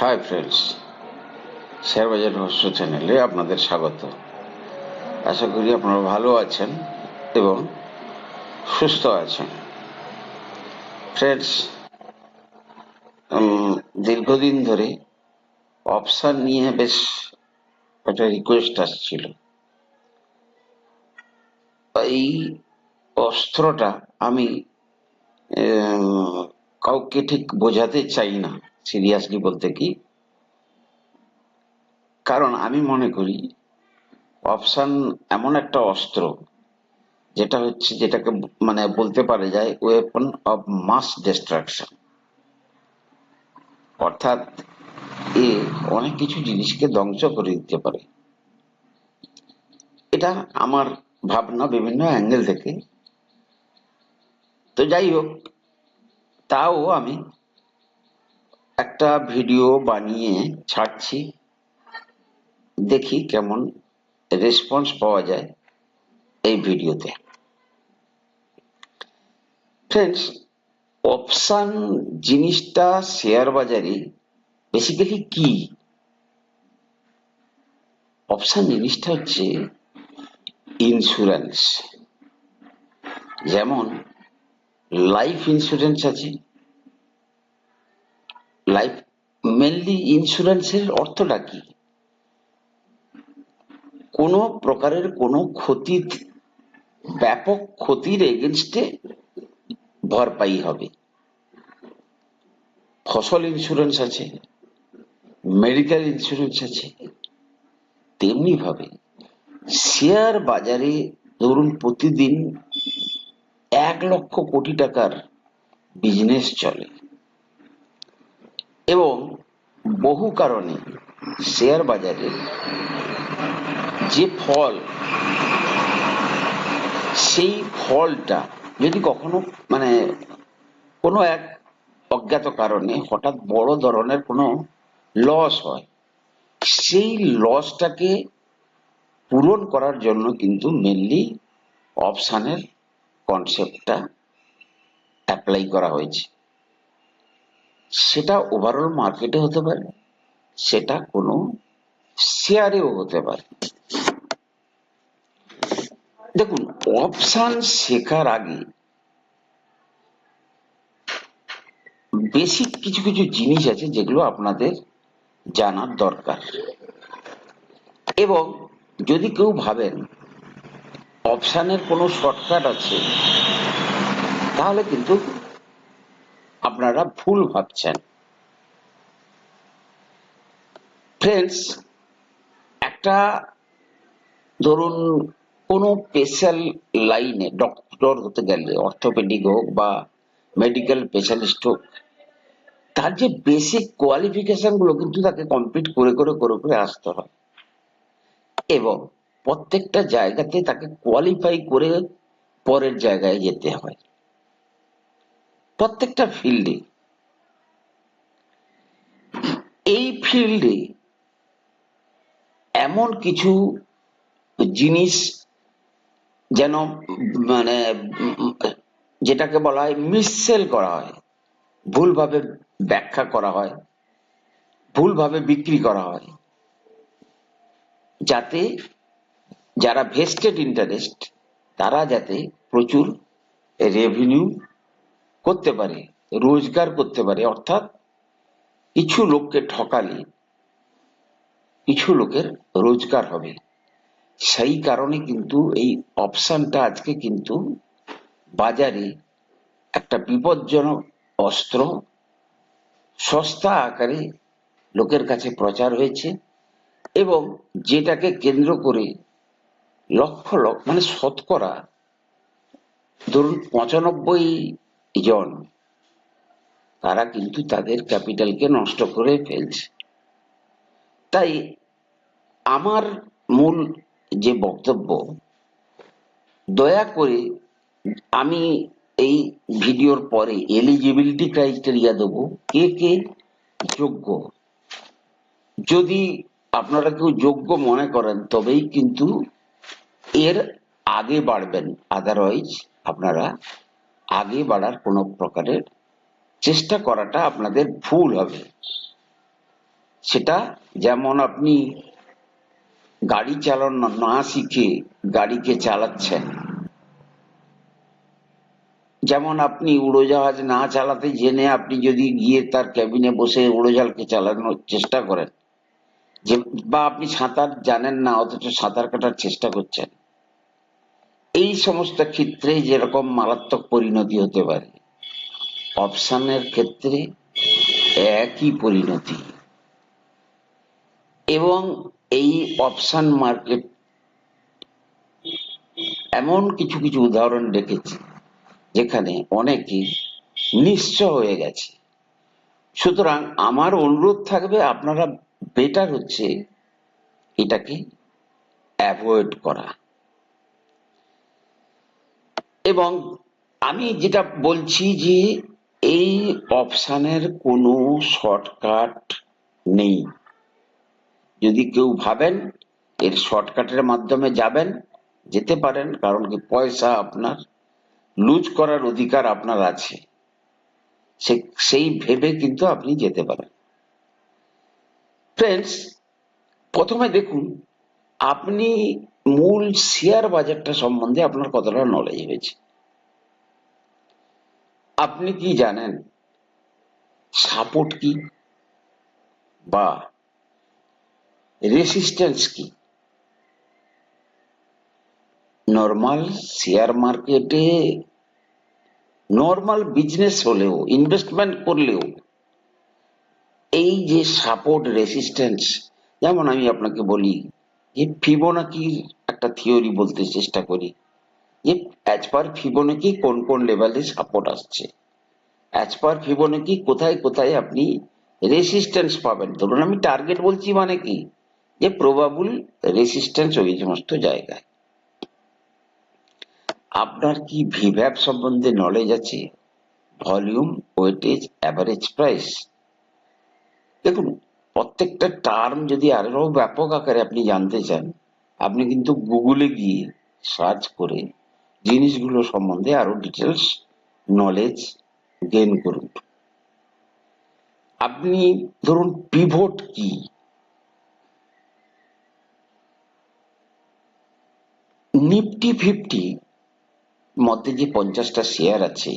Hi friends share বাজার রহস্য চ্যানেলে আপনাদের স্বাগত। আশা করি আপনারা ভালো আছেন এবং সুস্থ আছেন। ফ্রেন্ডস দীর্ঘদিন ধরে অপশান নিয়ে বেশ একটা রিকোয়েস্ট আসছিল। এই অস্ত্রটা আমি কাউকে ঠিক বোঝাতে চাই না। সিরিয়াসলি বলতে কি? কারণ আমি মনে করি, অপশন এমন একটা অস্ত্র, যেটা হচ্ছে, যেটাকে মানে বলতে পারে যায় ওয়েপন অফ মাস ডিস্ট্রাকশন অর্থাৎ, এ অনেক কিছু জিনিসকে ধ্বংস করে দিতে পারে। এটা আমার ভাবনা বিভিন্ন অ্যাঙ্গেল থেকে। তো যাই হোক, তাও আমি একটা ভিডিও বানিয়ে ছাড়ছি। দেখি কেমন রেসপন্স পাওয়া যায় এই ভিডিওতে। ফ্রেন্ডস অপশান জিনিসটা শেয়ার বাজারে বেসিক্যালি কি? অপশান জিনিসটা হচ্ছে ইন্স্যুরেন্স যেমন লাইফ ইন্স্যুরেন্স আছে। লাইফ মেনলি ইন্স্যুরেন্সের অর্থটা কি? কোনো প্রকারের কোনো ক্ষতি ব্যাপক ক্ষতির এগেনস্টে ভরপাই হবে। ফসল ইন্স্যুরেন্স আছে মেডিকেল ইন্স্যুরেন্স আছে, তেমনি ভাবে শেয়ার বাজারে ধরুন প্রতিদিন এক লক্ষ কোটি টাকার বিজনেস চলে। এবং বহু কারণে শেয়ার বাজারে যে ফল, সেই ফলটা যদি কখনো মানে কোনো এক অজ্ঞাত কারণে হঠাৎ বড় ধরনের কোনো লস হয়, সেই লসটাকে পূরণ করার জন্য কিন্তু মেনলি অপশানের কনসেপ্টটা অ্যাপ্লাই করা হয়েছে। সেটা ওভারঅল মার্কেটে হতে পারে, সেটা কোনো শেয়ারেও হতে পারে। দেখুন অপশান শেখার আগে বেসিক কিছু কিছু জিনিস আছে যেগুলো আপনাদের জানার দরকার। এবং যদি কেউ ভাবেন অপশানের কোনো শর্টকাট আছে, তাহলে কিন্তু আপনারা ভুল ভাবছেন। ফ্রেন্ডস একটা ধরুন কোনো স্পেশাল লাইনে ডক্টর হতে গেলে অর্থোপেডিক হোক বা মেডিকেল স্পেশালিস্ট হোক, তার যে বেসিক কোয়ালিফিকেশনগুলো কিন্তু তাকে কমপ্লিট করে করে করে করে আসতে হয়। এবং প্রত্যেকটা জায়গাতে তাকে কোয়ালিফাই করে পরের জায়গায় যেতে হয়। প্রত্যেকটা ফিল্ডে। এই ফিল্ডে এমন কিছু জিনিস যেন মানে যেটাকে বলা হয় মিসসেল করা হয়, ভুলভাবে ব্যাখ্যা করা হয়, ভুলভাবে বিক্রি করা হয়, যাতে যারা ভেস্টেড ইন্টারেস্ট তারা যাতে প্রচুর রেভিনিউ করতে পারে, রোজগার করতে পারে, অর্থাৎ কিছু লোককে ঠকালে কিছু লোকের রোজগার হবে। সেই কারণে কিন্তু এই অপশনটা আজকে কিন্তু বাজারে একটা বিপজ্জনক অস্ত্র সস্তা আকারে লোকের কাছে প্রচার হয়েছে এবং যেটাকে কেন্দ্র করে লক্ষ লক্ষ মানে শতকরা, ধরুন পঁচানব্বই জন। তারা কিন্তু তাদের ক্যাপিটালকে নষ্ট করে ফেলছে। তাই আমার মূল যে বক্তব্য, দয়া করে আমি এই ভিডিওর পরে এলিজিবিলিটি ক্রাইটেরিয়া দেবো। কে কে? যোগ্য। যদি আপনারা কেউ যোগ্য মনে করেন, তবেই কিন্তু এর আগে বাড়বেন। আদারওয়াইজ আপনারা আগে বাড়ার কোনো প্রকারের চেষ্টা করাটা আপনাদের ভুল হবে। সেটা যেমন আপনি গাড়ি চালানো না শিখে গাড়িকে চালাচ্ছেন। যেমন আপনি উড়োজাহাজ না চালাতে জেনে আপনি যদি গিয়ে তার ক্যাবিনে বসে উড়োজাহাজকে চালানোর চেষ্টা করেন, যে, বা আপনি সাঁতার জানেন না, অথচ সাঁতার কাটার চেষ্টা করছেন। এই সমস্ত ক্ষেত্রে যেরকম মারাত্মক পরিণতি হতে পারে অপশনের ক্ষেত্রে একই পরিণতি। এবং এই অপশন মার্কেট এমন কিছু কিছু উদাহরণ রেখেছি যেখানে অনেকে নিঃস্ব হয়ে গেছে। সুতরাং আমার অনুরোধ থাকবে, আপনারা বেটার হচ্ছে এটাকে অ্যাভয়েড করা। এবং আমি যেটা বলছি যে এই অপশানের কোনো শর্টকাট নেই। যদি কেউ ভাবেন, এর শর্টকাটের মাধ্যমে যাবেন, যেতে পারেন, কারণ কি পয়সা আপনার, লুজ করার অধিকার আপনার আছে। সে, সেই ভেবে কিন্তু আপনি যেতে পারেন। ফ্রেন্ডস প্রথমে দেখুন, আপনি মূল শেয়ার বাজারটা সম্বন্ধে আপনার কতটা নলেজ হয়েছে আপনি কি জানেন সাপোর্ট কি বা রেসিস্ট্যান্স কি? Normal share market normal business হলেও ইনভেস্টমেন্ট করলেও, এই যে সাপোর্ট রেসিস্ট্যান্স যেমন আমি আপনাকে বলি যে ফিবোনাকির একটা থিওরি বলতে চেষ্টা করি। যে অ্যাজ পার ফিবোনাকি কোন কোন লেভেলে সাপোর্ট আসছে? অ্যাজ পার ফিবোনাকি কোথায় কোথায় আপনি রেসিস্ট্যান্স পাবেন? ধরুন আমি টার্গেট বলছি মানে কি? যে প্রবাবল রেসিস্ট্যান্স ওই সমস্ত জায়গায়। আপনার কি ভিভ্যাপ সম্বন্ধে নলেজ আছে? ভলিউম ওয়েটেজ অ্যাভারেজ প্রাইস দেখুন প্রত্যেকটা টার্ম যদি আরও ব্যাপক আকারে আপনি জানতে চান, আপনি কিন্তু গুগলে গিয়ে সার্চ করে জিনিসগুলো সম্বন্ধে আরও ডিটেলস নলেজ গেইন করুন। আপনি ধরুন পিভট কি? নিফটি ফিফটি মধ্যে যে পঞ্চাশটা শেয়ার আছে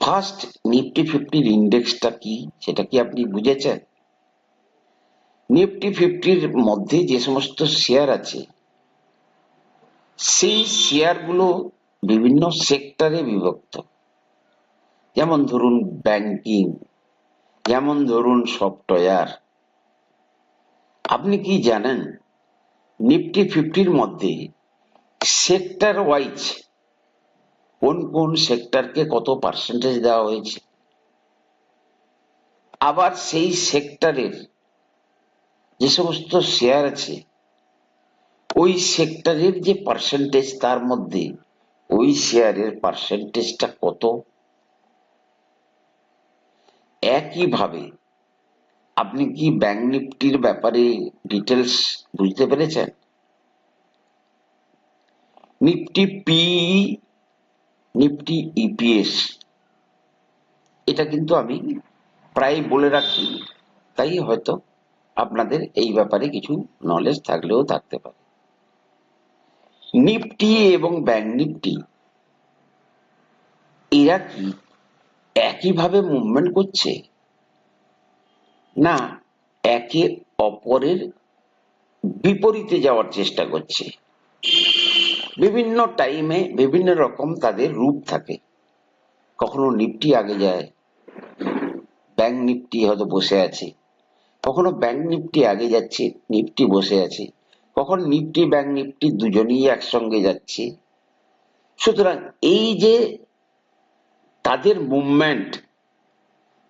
ফার্স্ট নিফটি ফিফটির ইন্ডেক্সটা কি? সেটা কি আপনি বুঝেছেন? নিফটি ফিফটির মধ্যে যে সমস্ত শেয়ার আছে, সেই শেয়ারগুলো বিভিন্ন সেক্টরে বিভক্ত। যেমন ধরুন ব্যাংকিং যেমন ধরুন সফটওয়্যার আপনি কি জানেন নিফটি ফিফটির মধ্যে সেক্টর ওয়াইজ কোন কোন সেক্টরকে কত পার্সেন্টেজ দেওয়া হয়েছে? আবার সেই সেক্টরের যে সমস্ত শেয়ার আছে, ওই সেক্টরের যে পার্সেন্টেজ তার মধ্যে ওই শেয়ারের পার্সেন্টেজটা কত? একইভাবে আপনি কি ব্যাংক নিফটির ব্যাপারে ডিটেলস বুঝতে পেরেছেন? নিফটি পি নিফটি ইপিএস এটা কিন্তু আমি প্রায় বলে রাখি, তাই হয়তো আপনাদের এই ব্যাপারে কিছু নলেজ থাকলেও থাকতে পারে। নিফটি এবং ব্যাংক নিফটি এরা কি একইভাবে মুভমেন্ট করছে? না, একে অপরের বিপরীতে যাওয়ার চেষ্টা করছে। বিভিন্ন টাইমে বিভিন্ন রকম তাদের রূপ থাকে। কখনো নিফটি আগে যায় ব্যাংক নিফটি হয়তো বসে আছে। কখনো ব্যাংক নিফটি আগে যাচ্ছে নিফটি বসে আছে। কখন নিফটি ব্যাংক নিফটি দুজনেই একসঙ্গে যাচ্ছে। সুতরাং এই যে তাদের মুভমেন্ট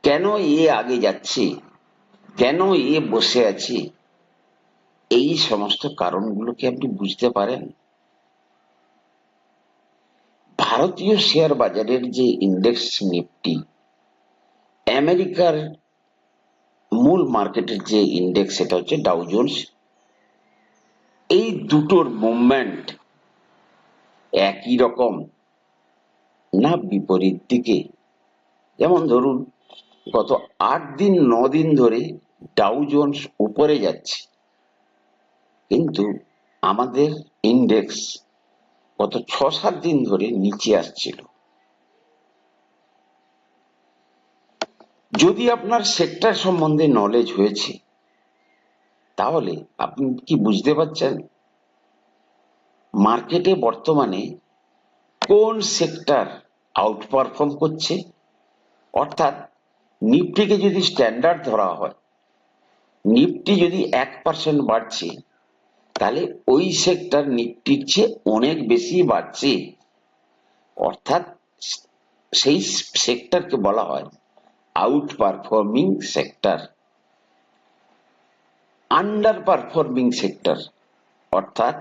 কেন এ আগে যাচ্ছে, কেন এ বসে আছে, এই সমস্ত কারণগুলোকে আপনি বুঝতে পারেন। ভারতীয় শেয়ার বাজারের যে ইন্ডেক্স নিফটি, আমেরিকার মূল মার্কেটের যে ইন্ডেক্স সেটা হচ্ছে ডাউ জোন্স এই দুটোর মুভমেন্ট একই রকম না বিপরীত দিকে। যেমন ধরুন, গত আট দিন, ন দিন ধরে ডাউ জোন্স উপরে যাচ্ছে। কিন্তু আমাদের ইন্ডেক্স গত ছ সাত দিন ধরে নিচে আসছিল। যদি আপনার সেক্টর সম্বন্ধে নলেজ হয়েছে, তাহলে আপনি কি বুঝতে পারছেন? মার্কেটে বর্তমানে কোন সেক্টর আউট পারফর্ম করছে? অর্থাৎ নিফটিকে যদি স্ট্যান্ডার্ড ধরা হয়, নিফটি যদি এক পার্সেন্ট বাড়ছে তাহলে ওই সেক্টর নিফটির চেয়ে অনেক বেশি বাড়ছে। অর্থাৎ সেই সেক্টরকে বলা হয় outperforming sector underperforming sector অর্থাৎ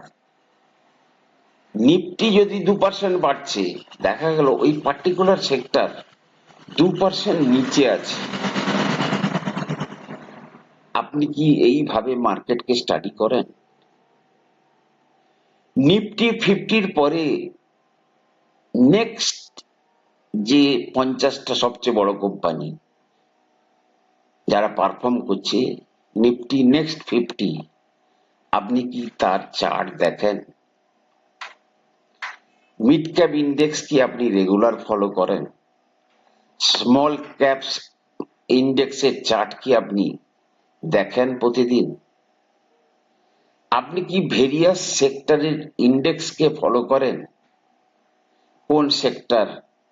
নিফটি যদি দু পার্সেন্ট বাড়ছে, দেখা গেল ওই পার্টিকুলার সেক্টর দু পার্সেন্ট নিচে আছে। আপনি কি এইভাবে মার্কেটকে স্টাডি করেন? নিফটি ফিফটির পরে নেক্সট যে পঞ্চাশটা সবচেয়ে বড় কোম্পানি যারা পারফর্ম করছে, নিফটি নেক্সট ফিফটি আপনি কি তার চার্ট দেখেন? মিড ক্যাপ ইন্ডেক্স কি আপনি রেগুলার ফলো করেন? স্মল ক্যাপস ইন্ডেক্সের চার্ট কি আপনি দেখেন প্রতিদিন? আপনি কি ভেরিয়াস সেক্টরের ইন্ডেক্সকে ফলো করেন? কোন সেক্টর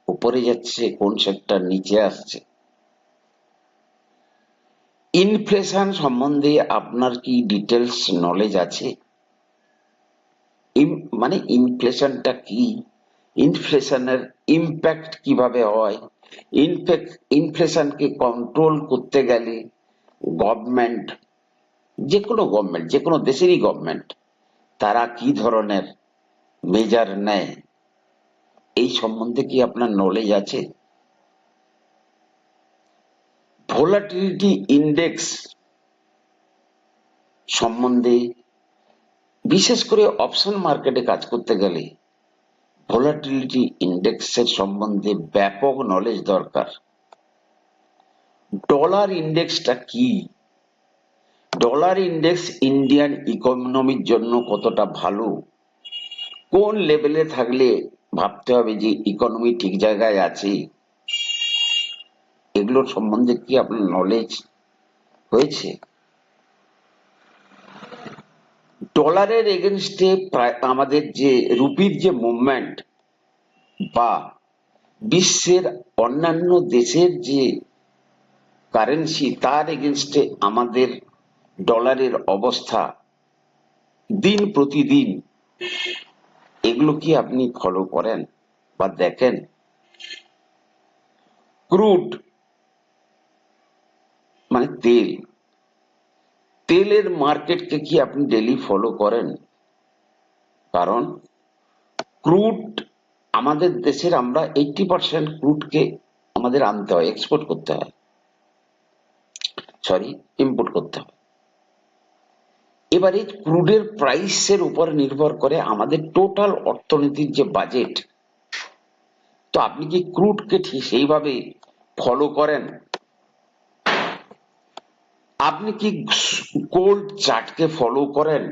উপরে যাচ্ছে, কোন সেক্টর নিচে আসছে? ইনফ্লেশন সম্বন্ধে আপনার কি ডিটেলস নলেজ আছে? মানে ইনফ্লেশনটা কি? ইনফ্লেশনের ইম্প্যাক্ট কীভাবে হয়? ইনফ্লেশনকে কন্ট্রোল করতে গেলে গভর্নমেন্ট যে কোনো গভর্নমেন্ট যে কোনো দেশেরই গভর্নমেন্ট তারা কি ধরনের মেজার নেয়? এই সম্বন্ধে কি আপনার নলেজ আছে? ভোলাটিলিটি ইন্ডেক্স সম্বন্ধে, বিশেষ করে অপশন মার্কেটে কাজ করতে গেলে ভোলাটিলিটি ইন্ডেক্সের সম্বন্ধে ব্যাপক নলেজ দরকার। ডলার ইন্ডেক্সটা কি? ডলার ইন্ডেক্স ইন্ডিয়ান ইকোনমির জন্য কতটা ভালো? কোন লেভেলে থাকলে ভাবতে হবে যে ইকোনমি ঠিক জায়গায় আছে? এগুলোর সম্বন্ধে কি আপনার নলেজ হয়েছে? ডলারের এগেনস্টে আমাদের যে রুপির যে মুভমেন্ট বা বিশ্বের অন্যান্য দেশের যে কারেন্সি তার এগেনস্টে আমাদের ডলারের অবস্থা দিন প্রতিদিন, এগুলো কি আপনি ফলো করেন বা দেখেন? ক্রুড মানে তেল। তেলের মার্কেটকে কি আপনি ডেলি ফলো করেন? কারণ ক্রুড আমাদের দেশের আমরা এইটি পার্সেন্ট ক্রুডকে আমাদের আনতে হয় এক্সপোর্ট করতে হয়। সরি ইম্পোর্ট করতে হয়। এবারে ক্রুডের প্রাইসের উপর নির্ভর করে আমাদের টোটাল অর্থনীতির যে বাজেট, তো আপনি কি ক্রুডকে ঠিক সেইভাবে ফলো করেন? আপনি কি গোল্ড চার্টকে ফলো করেন?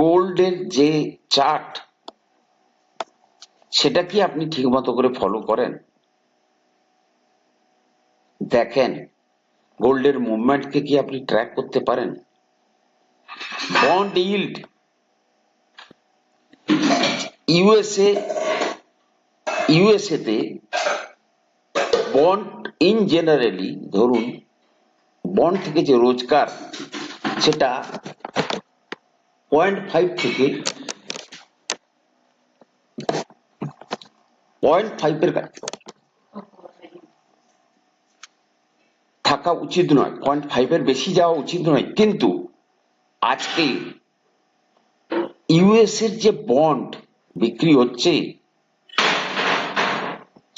গোল্ডের যে চার্ট, সেটা কি আপনি ঠিক মতো করে ফলো করেন? দেখেন গোল্ডের মুভমেন্টকে কি আপনি ট্র্যাক করতে পারেন? বন্ড ইল্ড ইউএসএ ইউএসএ তে বন্ড ইন জেনারেলি ধরুন বন্ড থেকে যে রোজগার, সেটা পয়েন্ট ফাইভ থেকে পয়েন্ট ফাইভের কাছে। থাকা উচিত নয় পয়েন্ট ফাইভের বেশি যাওয়া উচিত নয়। কিন্তু আজকে ইউএস এর যে বন্ড বিক্রি হচ্ছে,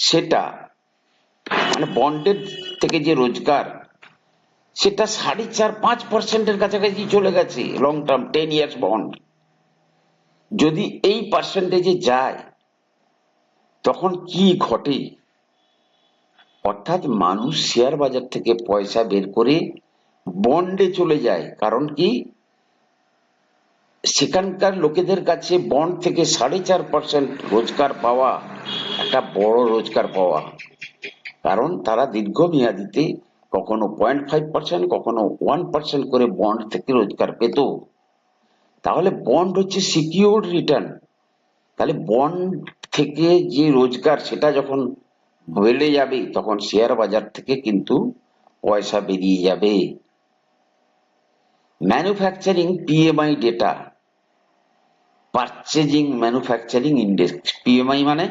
সেটা মানে বন্ডের থেকে যে রোজগার, সেটা সাড়ে চার, পাঁচ পার্সেন্টের কাছাকাছি চলে গেছে long term ten years bond যদি এই পার্সেন্টেজে যায়, তখন কি ঘটে? অর্থাৎ মানুষ শেয়ার বাজার থেকে পয়সা বের করে বন্ডে চলে যায়। কারণ কি? সেখানকার লোকেদের কাছে বন্ড থেকে সাড়ে চার পার্সেন্ট রোজগার পাওয়া একটা বড় রোজগার পাওয়া। কারণ তারা দীর্ঘমেয়াদিতে কখনো পয়েন্ট ফাইভ পার্সেন্ট কখনো ওয়ান পার্সেন্ট করে বন্ড থেকে রোজগার পেত। তাহলে বন্ড হচ্ছে সিকিউর রিটার্ন তাহলে বন্ড থেকে যে রোজগার, সেটা যখন বেড়ে যাবে, তখন শেয়ার বাজার থেকে কিন্তু পয়সা বেরিয়ে যাবে। Manufacturing PMI data purchasing manufacturing index PMI মানে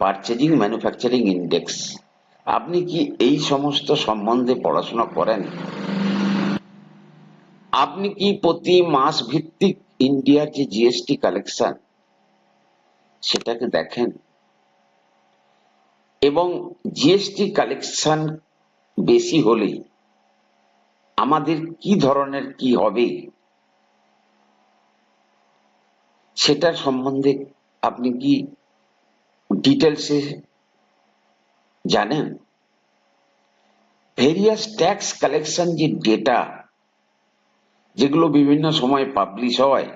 পারচেজিং ম্যানুফ্যাকচারিং ইন্ডেক্স আপনি কি এই সমস্ত সম্বন্ধে পড়াশোনা করেন? আপনি কি প্রতি মাস ভিত্তিক ইন্ডিয়ার যে জিএসটি কালেকশন সেটাকে দেখেন? এবং জিএসটি কালেকশন বেশি হলে আমাদের কি ধরনের কি হবে সেটার সম্বন্ধে আপনি কি ডিটেলসে জানেন? ভেরিয়াস ট্যাক্স কালেকশন যে ডেটা যেগুলো বিভিন্ন সময় পাবলিশ হয়,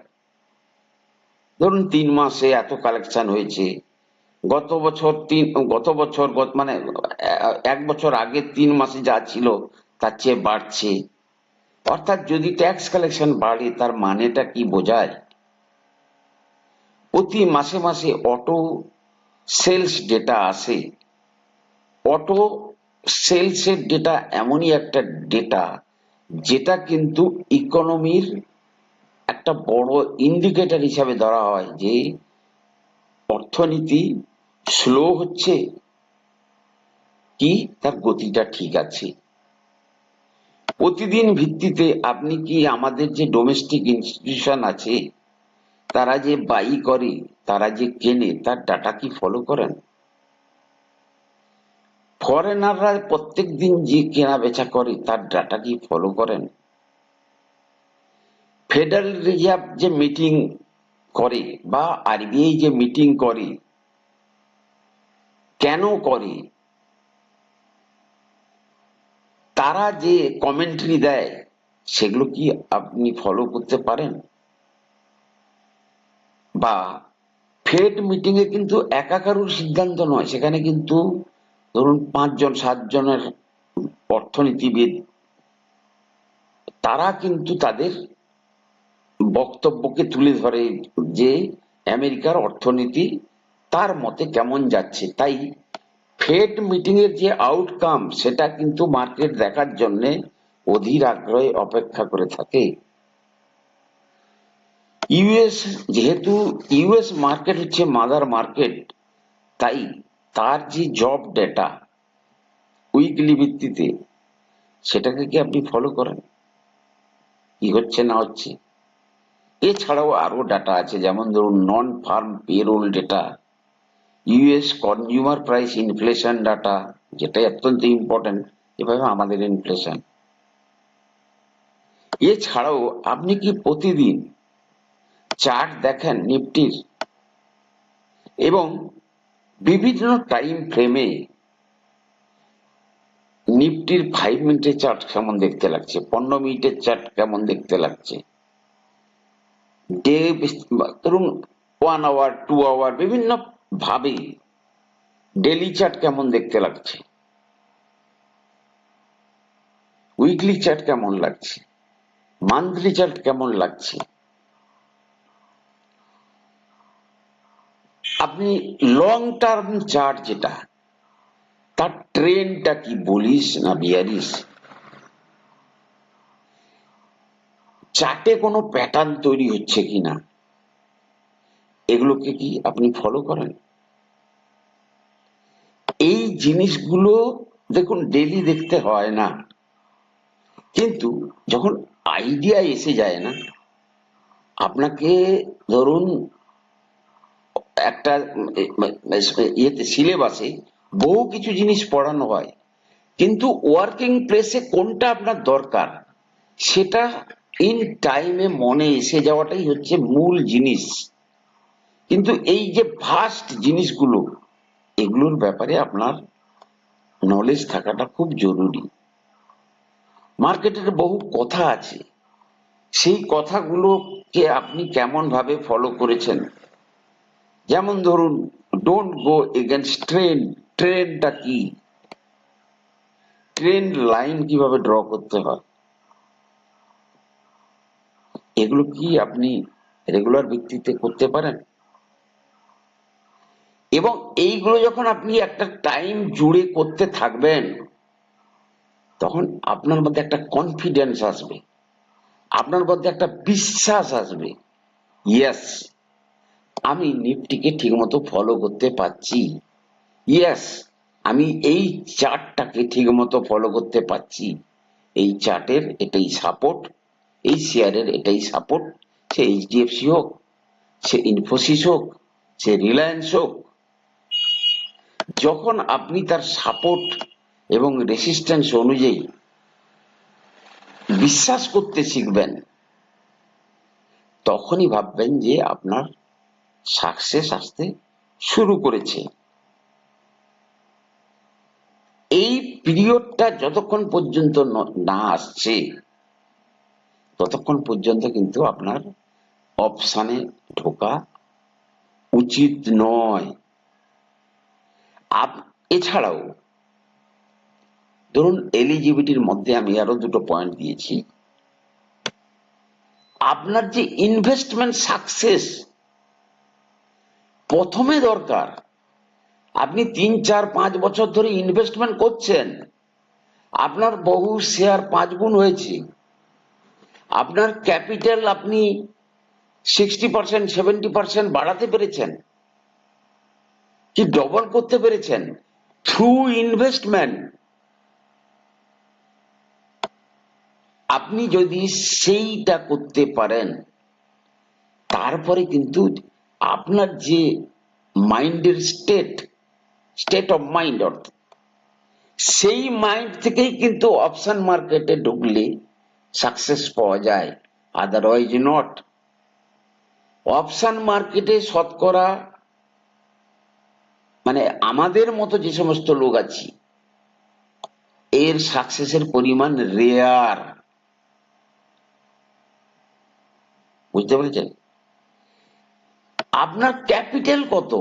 ধরুন তিন মাসে এত কালেকশন হয়েছে। গত বছর তিন, গত বছর মানে এক বছর আগে তিন মাসে যা ছিল, তার চেয়ে বাড়ছে। অর্থাৎ যদি ট্যাক্স কালেকশন বাড়ে, তার মানেটা কি বোঝায়? প্রতি মাসে মাসে অটো সেলস ডেটা আসে। অটো সেলসের ডেটা এমনই একটা ডেটা যেটা কিন্তু ইকোনমির একটা বড় ইন্ডিকেটর হিসাবে ধরা হয় যে অর্থনীতি স্লো হচ্ছে কি? তার গতিটা ঠিক আছে। প্রতিদিন ভিত্তিতে আপনি কি আমাদের যে ডোমেস্টিক ইনস্টিটিউশন আছে, তারা যে বাই করে, তারা যে কেনে, তার ডাটা কি ফলো করেন? ফরেনাররা প্রত্যেক দিন যে কেনা বেচা করে, তার ডাটা কি ফলো করেন? ফেডারেল রিজার্ভ যে মিটিং করে, বা আরবিআই যে মিটিং করে কেন করে? তারা যে কমেন্ট্রি দেয়, সেগুলো কি আপনি ফলো করতে পারেন? বা ফেড মিটিং এ কিন্তু একা কারোর সিদ্ধান্ত নয়, সেখানে কিন্তু ধরুন পাঁচজন, সাতজনের অর্থনীতিবিদ, তারা কিন্তু তাদের বক্তব্যকে তুলে ধরে যে আমেরিকার অর্থনীতি তার মতে কেমন যাচ্ছে? তাই ফেড মিটিং এর যে আউটকাম সেটা কিন্তু মার্কেট দেখার জন্য অধীর আগ্রহে অপেক্ষা করে থাকে। ইউএস যেহেতু ইউএস মার্কেট হচ্ছে মাদার মার্কেট তাই তার যে জব ডেটা উইকলি ভিত্তিতে, সেটাকে কি আপনি ফলো করেন? কি হচ্ছে না হচ্ছে? এছাড়াও আরও ডাটা আছে, যেমন ধরুন non farm payroll data US consumer price inflation data যেটা অত্যন্ত ইম্পর্টেন্ট এভাবে আমাদের ইনফ্লেশন এছাড়াও আপনি কি প্রতিদিন চার্ট দেখেন নিফটির? এবং বিভিন্ন টাইম ফ্রেমে নিফটির ফাইভ মিনিটের চার্ট কেমন দেখতে লাগছে? পনেরো মিনিটের চার্ট কেমন দেখতে লাগছে? ডে ধরুন ওয়ান আওয়ার টু আওয়ার বিভিন্ন ভাবে ডেলি চার্ট কেমন দেখতে লাগছে? উইকলি চার্ট কেমন লাগছে? মান্থলি চার্ট কেমন লাগছে? আপনি লং টার্ম চার্ট যেটা, তার ট্রেনটা কি বলিস না বিয়ারিস? চার্টে কোনো প্যাটার্ন তৈরি হচ্ছে কিনা? এগুলোকে কি আপনি ফলো করেন? এই জিনিসগুলো দেখুন ডেলি দেখতে হয় না। কিন্তু যখন আইডিয়া এসে যায় না, আপনাকে ধরুন, একটা ইয়েতে সিলেবাসে বহু কিছু জিনিস পড়ানো হয়, কিন্তু ওয়ার্কিং প্লেসে কোনটা আপনার দরকার? সেটা ইন টাইমে মনে এসে যাওয়াটাই হচ্ছে মূল জিনিস। কিন্তু এই যে ফার্স্ট জিনিসগুলো, এগুলোর ব্যাপারে আপনার নলেজ থাকাটা খুব জরুরি। মার্কেটের বহু কথা আছে। সেই কথাগুলোকে আপনি কেমন ভাবে ফলো করেছেন? যেমন ধরুন ডোন্ট গো এগেনস্ট ট্রেন ট্রেন্ডটা কি? ট্রেন্ড লাইন কীভাবে ড্র করতে হয়? এগুলো কি আপনি রেগুলার ভিত্তিতে করতে পারেন? এইগুলো যখন আপনি একটা টাইম জুড়ে করতে থাকবেন, তখন আপনার মধ্যে একটা কনফিডেন্স আসবে। আপনার মধ্যে একটা বিশ্বাস আসবে। ইয়েস আমি নিফটিকে ঠিকমতো ফলো করতে পারছি। ইয়েস আমি এই চার্টটাকে ঠিকমতো ফলো করতে পারছি। এই চার্টের এটাই সাপোর্ট এই শেয়ারের এটাই সাপোর্ট সে এইচডিএফসি হোক, সে ইনফোসিস হোক, সে রিলায়েন্স হোক যখন আপনি তার সাপোর্ট এবং রেসিস্ট্যান্স অনুযায়ী বিশ্বাস করতে শিখবেন, তখনই ভাববেন যে আপনার সাকসেস আসতে শুরু করেছে। এই পিরিয়ডটা যতক্ষণ পর্যন্ত ন- আসছে, ততক্ষণ পর্যন্ত কিন্তু আপনার অপশানে ঢোকা উচিত নয়। আপ, এছাড়াও, ধরুন এলিজিবিলিটির মধ্যে আমি আরও দুটো পয়েন্ট দিয়েছি। আপনার যে ইনভেস্টমেন্ট সাকসেস প্রথমে দরকার, আপনি তিন, চার, পাঁচ বছর ধরে ইনভেস্টমেন্ট করছেন, আপনার বহু শেয়ার পাঁচ গুণ হয়েছে, আপনার ক্যাপিটাল আপনি সিক্সটি পার্সেন্ট সেভেন্টি পার্সেন্ট বাড়াতে পেরেছেন কি ডবল করতে পেরেছেন? থ্রু ইনভেস্টমেন্ট আপনি যদি সেইটা করতে পারেন, তারপরে কিন্তু আপনার যে মাইন্ডের স্টেট স্টেট অফ মাইন্ড অর্থ, সেই মাইন্ড থেকেই কিন্তু অপশন মার্কেটে ঢুকলে সাকসেস পাওয়া যায়। আদারওয়াইজ নট অপশন মার্কেটে শতকরা মানে আমাদের মতো যে সমস্ত লোক আছি, এর সাকসেসের পরিমাণ রেয়ার বুঝতে পেরেছেন? আপনার ক্যাপিটাল কত?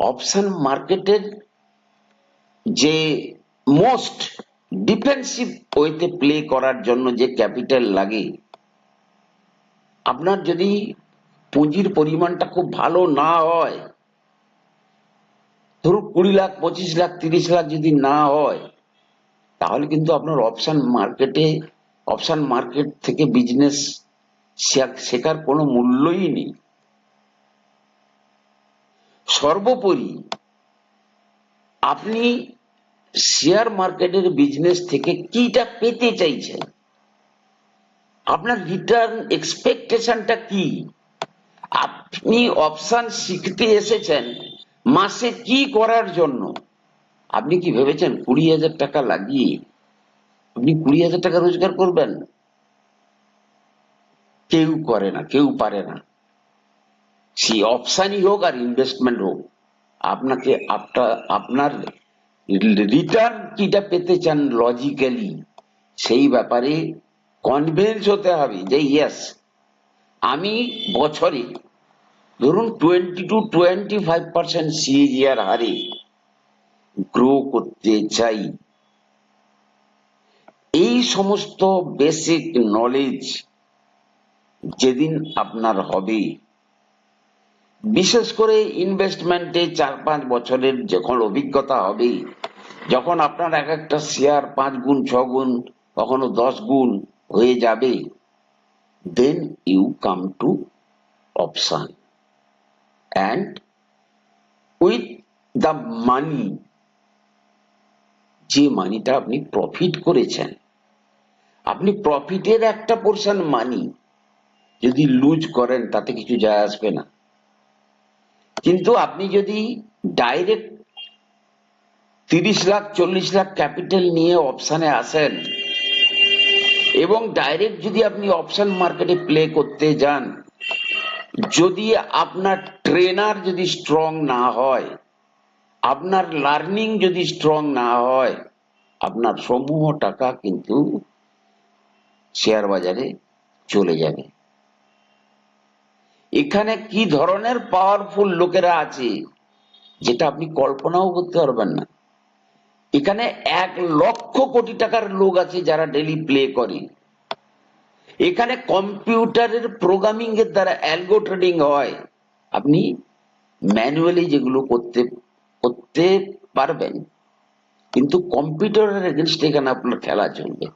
অপশন মার্কেটের যে মোস্ট ডিফেন্সিভ ওয়েতে প্লে করার জন্য যে ক্যাপিটাল লাগে, আপনার যদি পুঁজির পরিমাণটা খুব ভালো না হয় ধরুন কুড়ি লাখ, পঁচিশ লাখ, তিরিশ লাখ যদি না হয়, তাহলে কিন্তু আপনার অপশন মার্কেটে অপশন মার্কেট থেকে বিজনেস শেখার কোনো মূল্যই নেই। সর্বোপরি, আপনি শেয়ার মার্কেটের বিজনেস থেকে কিটা পেতে চাইছেন? আপনার রিটার্ন এক্সপেকটেশনটা কি? আপনি অপশন শিখতে এসেছেন মাসে কি করার জন্য? আপনি কি ভেবেছেন কুড়ি হাজার টাকা লাগিয়ে আপনি কুড়ি হাজার টাকা রোজগার করবেন? কেউ করে না, কেউ পারে না। সেই অপশানই হোক আর ইনভেস্টমেন্ট হোক, আপনাকে আপনার রিটার্ন কিটা পেতে চান লজিক্যালি সেই ব্যাপারে কনভিন্স হতে হবে যে ইয়েস আমি বছরে ধরুন twenty two twenty five percent CAGR হারে গ্রো করতে চাই। এই সমস্ত বেসিক নলেজ যেদিন আপনার হবে, বিশেষ করে ইনভেস্টমেন্টে চার পাঁচ বছরের যখন অভিজ্ঞতা হবে, যখন আপনার এক একটা শেয়ার পাঁচ গুণ, ছ গুণ, কখনো দশ গুণ হয়ে যাবে then you come to option and with the money যে মানিটা আপনি প্রফিট করেছেন, আপনি প্রফিটের একটা পোর্শন মানি যদি লুজ করেন, তাতে কিছু যায় আসবে না। কিন্তু আপনি যদি ডাইরেক্ট তিরিশ লাখ, চল্লিশ লাখ ক্যাপিটাল নিয়ে অপশানে আসেন, এবং ডাইরেক্ট যদি আপনি অপশন মার্কেটে প্লে করতে যান যদি আপনার ট্রেনার যদি স্ট্রং না হয়, আপনার লার্নিং যদি স্ট্রং না হয়, আপনার সমূহ টাকা কিন্তু শেয়ার বাজারে চলে যাবে। এখানে কি ধরনের পাওয়ারফুল লোকেরা আছে, যেটা আপনি কল্পনাও করতে পারবেন না। এখানে এক লক্ষ কোটি টাকার লোক আছে যারা ডেলি প্লে করে। এখানে কম্পিউটারের প্রোগ্রামিং এর দ্বারা অ্যালগো ট্রেডিং হয়। আপনি ম্যানুয়ালি যেগুলো করতে করতে পারবেন, কিন্তু কম্পিউটারের এগেনস্ট এখানে আপনার খেলা চলবে।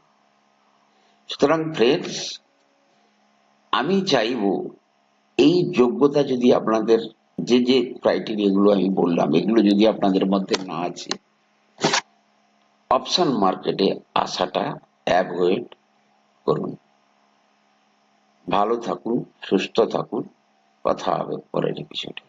সুতরাং ফ্রেন্ডস আমি চাইব এই যোগ্যতা যদি আপনাদের, যে যে ক্রাইটেরিয়া গুলো আমি বললাম, এগুলো যদি আপনাদের মধ্যে না আছে অপশন মার্কেটে আসাটা অ্যাভয়েড করুন। ভালো থাকুন সুস্থ থাকুন কথা হবে পরের এপিসোডে